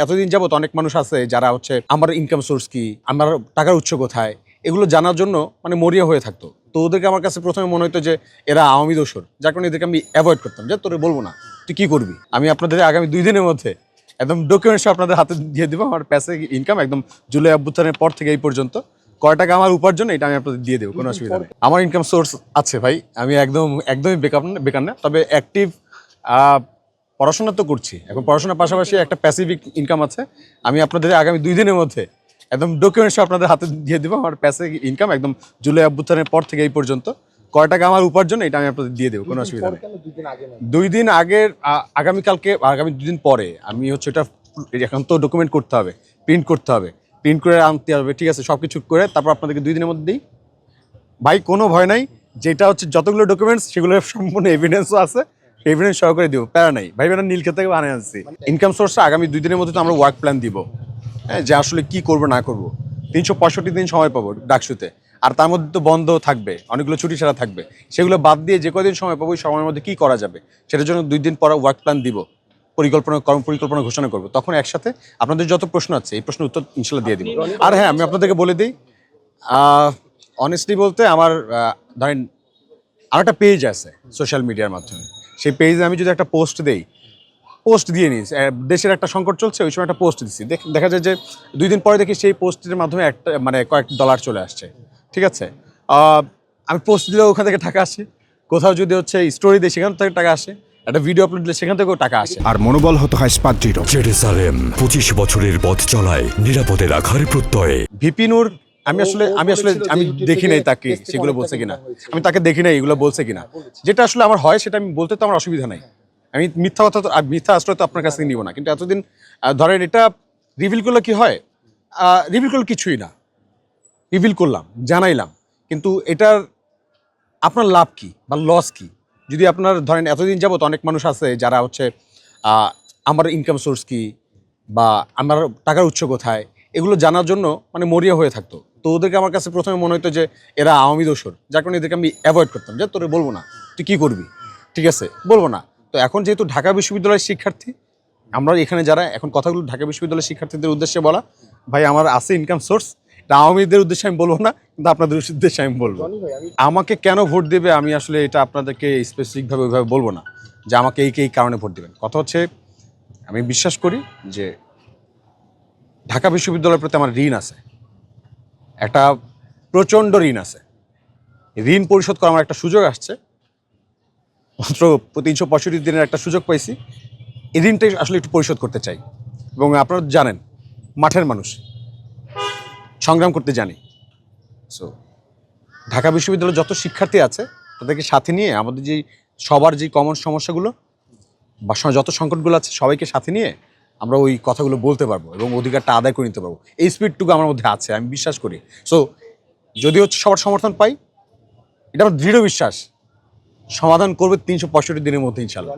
এতদিন যাবত অনেক মানুষ আছে যারা হচ্ছে আমার ইনকাম সোর্স কি? আমার টাকার উৎস কোথায়? এগুলো জানার জন্য মানে মরিয়া হয়ে থাকতো। তো ওদেরকে আমার কাছে প্রথমে মনে হতো যে এরা আওয়ামী দোসর যার কারণে এদেরকে আমি অ্যাভয়েড করতাম। যে তোরে বলব না। তুই কি করবি? আমি আপনাদের আগামী দুই দিনের মধ্যে একদম ডকুমেন্টস আপনাদের হাতে দিয়ে দেবো। আমার প্যাসে ইনকাম একদম জুলাই অভ্যুত্থানের পর থেকে এই পর্যন্ত। কয় টাকা আমার উপার্জন এটা আমি আপনাদের দিয়ে দেবো কোনো অসুবিধা নেই। আমার ইনকাম সোর্স আছে ভাই। আমি একদম একদমই বেকার না বেকার না। তবে অ্যাক্টিভ পড়াশোনা তো করছি। এখন পড়াশোনার পাশাপাশি একটা প্যাসিফিক ইনকাম আছে। আমি আপনাদের আগামী দুই দিনের মধ্যে একদম ডকুমেন্টস আপনাদের হাতে দিয়ে দেবো। আমার প্যাসে ইনকাম একদম জুলাই অভ্যুত্থানের পর থেকে এই পর্যন্ত। কয় টাকা আমার উপার্জন এটা আমি আপনাদের দিয়ে দেবো কোনো অসুবিধা নেই। দুই দিন আগের আগামীকালকে আগামী দুদিন পরে আমি হচ্ছে এটা এখন তো ডকুমেন্ট করতে হবে প্রিন্ট করতে হবে। প্রিন্ট করে আনতে হবে ঠিক আছে সব কিছু করে তারপর আপনাদেরকে দুই দিনের মধ্যে দিই। ভাই কোনো ভয় নাই যেটা হচ্ছে যতগুলো ডকুমেন্টস সেগুলো সম্পূর্ণ এভিডেন্সও আছে। এভিডেন্স সহকারে দিব। প্যারা নাই। ভাই বেটা নীলকে থেকে বানিয়ে আনছি। ইনকাম সোর্সটা আগামী দুই দিনের মধ্যে তো আমরা ওয়ার্ক প্ল্যান দিব। হ্যাঁ যে আসলে কি করব না করব। তিনশো পঁয়ষট্টি দিন সময় পাবো ডাকসুতে। আর তার মধ্যে তো বন্ধ থাকবে অনেকগুলো ছুটি ছাড়া থাকবে। সেগুলো বাদ দিয়ে যে কদিন সময় পাবো ওই সময়ের মধ্যে কি করা যাবে? সেটার জন্য দুই দিন পর ওয়ার্ক প্ল্যান দিব। পরিকল্পনা কর্ম পরিকল্পনা ঘোষণা করব। তখন একসাথে আপনাদের যত প্রশ্ন আছে এই প্রশ্নের উত্তর ইনশাল্লাহ দিয়ে দিব। আর হ্যাঁ আমি আপনাদেরকে বলে দিই অনেস্টলি বলতে আমার ধরেন আমার একটা পেজ আছে সোশ্যাল মিডিয়ার মাধ্যমে। সেই পেজে আমি যদি একটা পোস্ট দেই পোস্ট দিয়ে নিই। দেশের একটা সংকট চলছে ওই সময় একটা পোস্ট দিচ্ছি দেখ- দেখা যায় যে দুই দিন পরে দেখি সেই পোস্টের মাধ্যমে একটা মানে কয়েক ডলার চলে আসছে। ঠিক আছে? আমি পোস্ট দিলেও ওখান থেকে টাকা আসে। কোথাও যদি হচ্ছে স্টোরি দিই সেখান থেকে টাকা আসে। একটা ভিডিও আপলোড দিলে সেখান থেকেও টাকা আসে। আর মনোবল হতে হয় স্পাত দৃঢ় জেরুসালেম পঁচিশ বছরের পথ চলায় নিরাপদে রাখার প্রত্যয়ে। ভিপিনুর আমি আসলে আমি আসলে আমি দেখি নাই তাকে সেগুলো বলছে কিনা। আমি তাকে দেখি নাই এগুলো বলছে কিনা। যেটা আসলে আমার হয় সেটা আমি বলতে তো আমার অসুবিধা নাই। আমি মিথ্যা কথা তো মিথ্যা আশ্রয় তো আপনার কাছ থেকে নিব না। কিন্তু এতদিন ধরেন এটা রিভিল করলে কি হয়? রিভিল করলে কিছুই না। রিভিল করলাম জানাইলাম। কিন্তু এটার আপনার লাভ কি বা লস কি? যদি আপনার ধরেন এতদিন যাবত অনেক মানুষ আছে যারা হচ্ছে আমার ইনকাম সোর্স কি বা আমার টাকার উৎস কোথায়? এগুলো জানার জন্য মানে মরিয়া হয়ে থাকতো। তো ওদেরকে আমার কাছে প্রথমে মনে হতো যে এরা আওয়ামী দোসর যার কারণে এদেরকে আমি অ্যাভয়েড করতাম যে তোরে বলব না। তুই কী করবি? ঠিক আছে? বলব না। তো এখন যেহেতু ঢাকা বিশ্ববিদ্যালয়ের শিক্ষার্থী আমরা এখানে যারা এখন কথাগুলো ঢাকা বিশ্ববিদ্যালয়ের শিক্ষার্থীদের উদ্দেশ্যে বলা ভাই আমার আছে ইনকাম সোর্স এটা আওয়ামীদের উদ্দেশ্যে আমি বলব না কিন্তু আপনাদের উদ্দেশ্যে আমি বলব। আমাকে কেন ভোট দেবে আমি আসলে এটা আপনাদেরকে স্পেসিফিকভাবে ওইভাবে বলব না যে আমাকে এই এই কারণে ভোট দেবেন? কথা হচ্ছে আমি বিশ্বাস করি যে ঢাকা বিশ্ববিদ্যালয়ের প্রতি আমার ঋণ আছে। একটা প্রচণ্ড ঋণ আছে। ঋণ পরিশোধ করার আমার একটা সুযোগ আসছে। মাত্র তিনশো পঁয়ষট্টি দিনের একটা সুযোগ পাইছি। এই ঋণটাই আসলে একটু পরিশোধ করতে চাই। এবং আপনারা জানেন, মাঠের মানুষ। সংগ্রাম করতে জানি। সো ঢাকা বিশ্ববিদ্যালয়ের যত শিক্ষার্থী আছে, তাদেরকে সাথে নিয়ে আমাদের যে সবার যে কমন সমস্যাগুলো, বা যত সংকটগুলো আছে, সবাইকে সাথে নিয়ে আমরা ওই কথাগুলো বলতে পারব এবং অধিকারটা আদায় করে নিতে পারব। এই স্পিডটুকু আমার মধ্যে আছে, আমি বিশ্বাস করি। সো যদি হচ্ছে সবার সমর্থন পাই, এটা আমার দৃঢ় বিশ্বাস। সমাধান করবে তিনশো পঁয়ষট্টি দিনের মধ্যে ইনশাল্লাহ